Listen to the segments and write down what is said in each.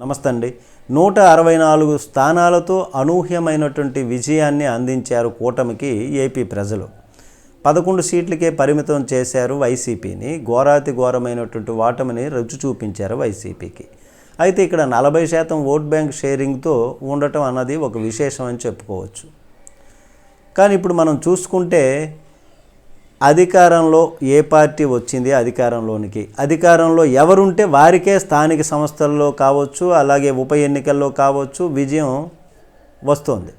నమస్తే అండి నూట అరవై నాలుగు స్థానాలతో అనూహ్యమైనటువంటి విజయాన్ని అందించారు కూటమికి ఏపీ ప్రజలు. పదకొండు సీట్లకే పరిమితం చేశారు వైసీపీని. ఘోరాతి ఘోరమైనటువంటి వాటమిని రుచి చూపించారు వైసీపీకి. అయితే ఇక్కడ నలభై శాతం ఓట్ బ్యాంక్ షేరింగ్తో ఉండటం అన్నది ఒక విశేషం అని చెప్పుకోవచ్చు. కానీ ఇప్పుడు మనం చూసుకుంటే అధికారంలో ఏ పార్టీ వచ్చింది అధికారంలోనికి? అధికారంలో ఎవరుంటే వారికే స్థానిక సంస్థల్లో కావచ్చు అలాగే ఉప ఎన్నికల్లో కావచ్చు విజయం వస్తుంది.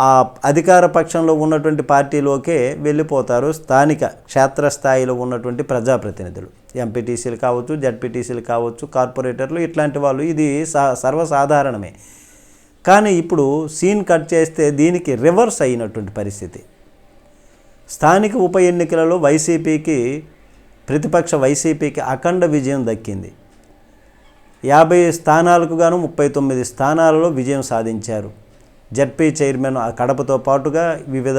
ఆ అధికార పక్షంలో ఉన్నటువంటి పార్టీలోకే వెళ్ళిపోతారు స్థానిక క్షేత్రస్థాయిలో ఉన్నటువంటి ప్రజాప్రతినిధులు. ఎంపీటీసీలు కావచ్చు జడ్పీటీసీలు కావచ్చు కార్పొరేటర్లు ఇట్లాంటి వాళ్ళు. ఇది సర్వసాధారణమే. కానీ ఇప్పుడు సీన్ కట్ చేస్తే దీనికి రివర్స్ అయినటువంటి పరిస్థితి. స్థానిక ఉప ఎన్నికలలో వైసీపీకి ప్రతిపక్ష వైసీపీకి అఖండ విజయం దక్కింది. యాభై స్థానాలకు గాను ముప్పై తొమ్మిది స్థానాలలో విజయం సాధించారు. జడ్పీ చైర్మన్ ఆ కడపతో పాటుగా వివిధ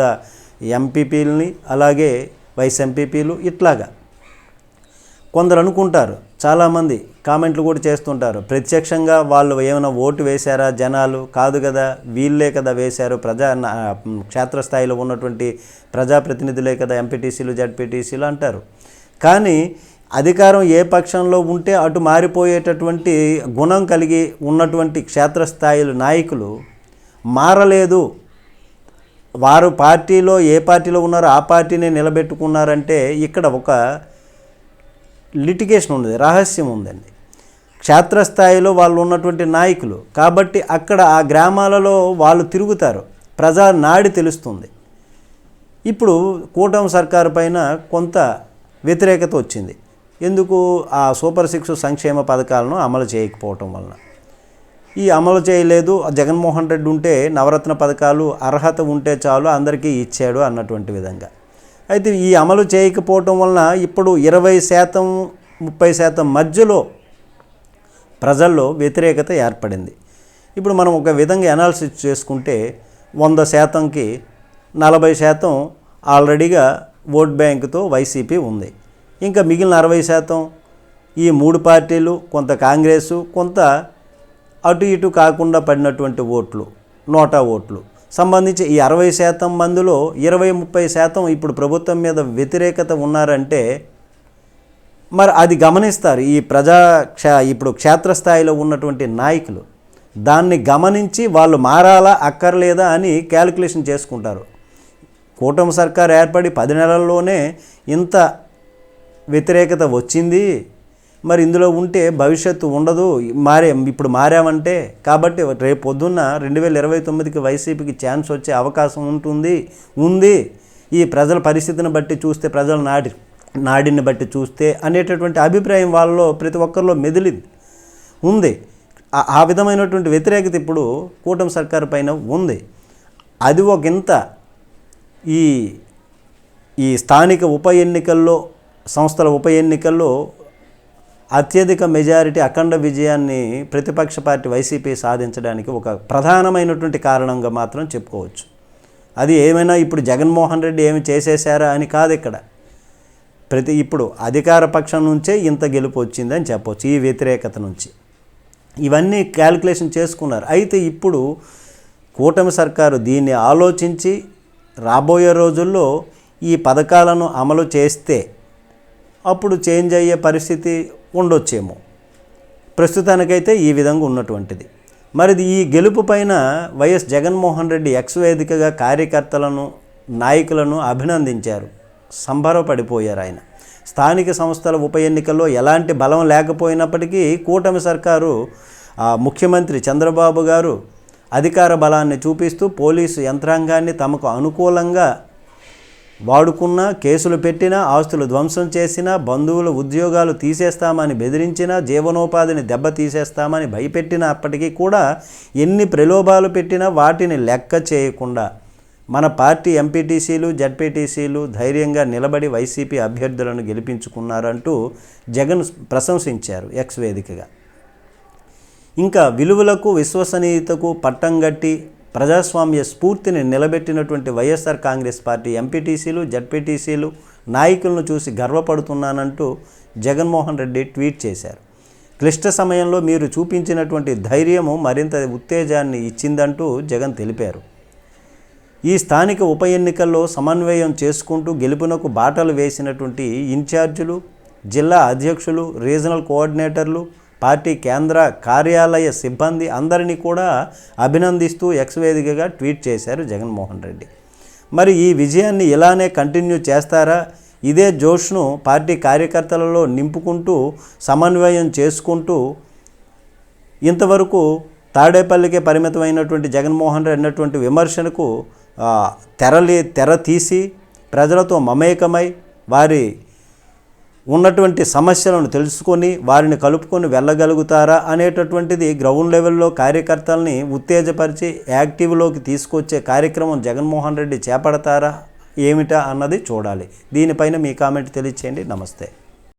ఎంపీపీలని అలాగే వైస్ ఎంపీపీలు ఇట్లాగా. కొందరు అనుకుంటారు చాలామంది కామెంట్లు కూడా చేస్తుంటారు. ప్రత్యక్షంగా వాళ్ళు ఏమైనా ఓటు వేశారా? జనాలు కాదు కదా వీళ్ళే కదా వేశారు. ప్రజా క్షేత్రస్థాయిలో ఉన్నటువంటి ప్రజాప్రతినిధులే కదా ఎంపీటీసీలు జడ్పీటీసీలు అంటారు. కానీ అధికారం ఏ పక్షంలో ఉంటే అటు మారిపోయేటటువంటి గుణం కలిగి ఉన్నటువంటి క్షేత్రస్థాయిలు నాయకులు మారలేదు. వారు పార్టీలో ఏ పార్టీలో ఉన్నారో ఆ పార్టీని నిలబెట్టుకున్నారంటే ఇక్కడ ఒక లిటిగేషన్ ఉంది రహస్యం ఉందండి క్షేత్రస్థాయిలో వాళ్ళు ఉన్నటువంటి నాయకులు. కాబట్టి అక్కడ ఆ గ్రామాలలో వాళ్ళు తిరుగుతారు. ప్రజా నాడి తెలుస్తుంది. ఇప్పుడు కూటమి సర్కారు పైన కొంత వ్యతిరేకత వచ్చింది. ఎందుకు? ఆ సూపర్ సిక్స్ సంక్షేమ పథకాలను అమలు చేయకపోవటం వలన. ఈ అమలు చేయలేదు. జగన్మోహన్ రెడ్డి ఉంటే నవరత్న పథకాలు అర్హత ఉంటే చాలు అందరికీ ఇచ్చాడు అన్నటువంటి విధంగా. అయితే ఈ అమలు చేయకపోవటం వలన ఇప్పుడు ఇరవై శాతం ముప్పై శాతం మధ్యలో ప్రజల్లో వ్యతిరేకత ఏర్పడింది. ఇప్పుడు మనం ఒక విధంగా అనాలిసిస్ చేసుకుంటే వంద శాతంకి నలభై శాతం ఆల్రెడీగా ఓట్ బ్యాంకుతో వైసీపీ ఉంది. ఇంకా మిగిలిన అరవై శాతం ఈ మూడు పార్టీలు కొంత కాంగ్రెసు కొంత అటు ఇటు కాకుండా పడినటువంటి ఓట్లు నోటా ఓట్లు. సంబంధించి ఈ అరవై శాతం మందిలో ఇరవై ముప్పై శాతం ఇప్పుడు ప్రభుత్వం మీద వ్యతిరేకత ఉన్నారంటే మరి అది గమనిస్తారు ఈ ప్రజా క్ష ఇప్పుడు క్షేత్రస్థాయిలో ఉన్నటువంటి నాయకులు. దాన్ని గమనించి వాళ్ళు మారాలా అక్కర్లేదా అని క్యాలిక్యులేషన్ చేసుకుంటారు. కూటమి సర్కార్ ఏర్పడి పది నెలల్లోనే ఇంత వ్యతిరేకత వచ్చింది. మరి ఇందులో ఉంటే భవిష్యత్తు ఉండదు. మారే ఇప్పుడు మారామంటే కాబట్టి రేపు పొద్దున్న రెండు వేల ఇరవై తొమ్మిదికి వైసీపీకి ఛాన్స్ వచ్చే అవకాశం ఉంటుంది. ఉంది. ఈ ప్రజల పరిస్థితిని బట్టి చూస్తే ప్రజల నాడి నాడిని బట్టి చూస్తే అనేటటువంటి అభిప్రాయం వాళ్ళలో ప్రతి ఒక్కరిలో మెదిలింది. ఉంది. ఆ- విధమైనటువంటి వ్యతిరేకత ఇప్పుడు కూటమి సర్కారు పైన ఉంది. అది ఒక ఇంత ఈ ఈ స్థానిక ఉప ఎన్నికల్లో సంస్థల ఉప ఎన్నికల్లో అత్యధిక మెజారిటీ అఖండ విజయాన్ని ప్రతిపక్ష పార్టీ వైసీపీ సాధించడానికి ఒక ప్రధానమైనటువంటి కారణంగా మాత్రం చెప్పుకోవచ్చు. అది ఏమైనా ఇప్పుడు జగన్మోహన్ రెడ్డి ఏమి చేసేశారా అని కాదు ఇక్కడ. ప్రతి ఇప్పుడు అధికార పక్షం నుంచే ఇంత గెలుపు వచ్చిందని చెప్పవచ్చు ఈ వ్యతిరేకత నుంచి. ఇవన్నీ క్యాలిక్యులేషన్ చేసుకున్నారు. అయితే ఇప్పుడు కూటమి సర్కారు దీన్ని ఆలోచించి రాబోయే రోజుల్లో ఈ పథకాలను అమలు చేస్తే అప్పుడు చేంజ్ అయ్యే పరిస్థితి ఉండొచ్చేమో. ప్రస్తుతానికైతే ఈ విధంగా ఉన్నటువంటిది. మరి ఈ గెలుపు పైన వైఎస్ జగన్మోహన్ రెడ్డి ఎక్స్ వేదికగా కార్యకర్తలను నాయకులను అభినందించారు. సంబరపడిపోయారు ఆయన. స్థానిక సంస్థల ఉప ఎన్నికల్లో ఎలాంటి బలం లేకపోయినప్పటికీ కూటమి సర్కారు ముఖ్యమంత్రి చంద్రబాబు గారు అధికార బలాన్ని చూపిస్తూ పోలీసు యంత్రాంగాన్ని తమకు అనుకూలంగా వాడుకున్నా కేసులు పెట్టినా ఆస్తులు ధ్వంసం చేసినా బంధువుల ఉద్యోగాలు తీసేస్తామని బెదిరించినా జీవనోపాధిని దెబ్బ తీసేస్తామని భయపెట్టినప్పటికీ కూడా ఎన్ని ప్రలోభాలు పెట్టినా వాటిని లెక్క చేయకుండా మన పార్టీ ఎంపీటీసీలు జడ్పీటీసీలు ధైర్యంగా నిలబడి వైసీపీ అభ్యర్థులను గెలిపించుకున్నారంటూ జగన్ ప్రశంసించారు ఎక్స్ వేదికగా. ఇంకా విలువలకు విశ్వసనీయతకు పట్టం గట్టి ప్రజాస్వామ్య స్ఫూర్తిని నిలబెట్టినటువంటి వైఎస్ఆర్ కాంగ్రెస్ పార్టీ ఎంపీటీసీలు జడ్పీటీసీలు నాయకులను చూసి గర్వపడుతున్నానంటూ జగన్మోహన్ రెడ్డి ట్వీట్ చేశారు. క్లిష్ట సమయంలో మీరు చూపించినటువంటి ధైర్యము మరింత ఉత్తేజాన్ని ఇచ్చిందంటూ జగన్ తెలిపారు. ఈ స్థానిక ఉప ఎన్నికల్లో సమన్వయం చేసుకుంటూ గెలుపునకు బాటలు వేసినటువంటి ఇన్ఛార్జీలు జిల్లా అధ్యక్షులు రీజనల్ కోఆర్డినేటర్లు పార్టీ కేంద్ర కార్యాలయ సిబ్బంది అందరినీ కూడా అభినందిస్తూ ఎక్స్ వేదికగా ట్వీట్ చేశారు జగన్మోహన్ రెడ్డి. మరి ఈ విజయాన్ని ఇలానే కంటిన్యూ చేస్తారా? ఇదే జోష్ను పార్టీ కార్యకర్తలలో నింపుకుంటూ సమన్వయం చేసుకుంటూ ఇంతవరకు తాడేపల్లికే పరిమితమైనటువంటి జగన్మోహన్ రెడ్డి అన్నటువంటి విమర్శనకు తెరలి తెర తీసి ప్రజలతో మమేకమై వారి ఉన్నటువంటి సమస్యలను తెలుసుకొని వారిని కలుపుకొని వెళ్ళగలుగుతారా అనేటటువంటిది గ్రౌండ్ లెవెల్లో కార్యకర్తల్ని ఉత్తేజపరిచి యాక్టివ్లోకి తీసుకొచ్చే కార్యక్రమం జగన్మోహన్ రెడ్డి చేపడతారా ఏమిటా అన్నది చూడాలి. దీనిపైన మీ కామెంట్ తెలియచేయండి. నమస్తే.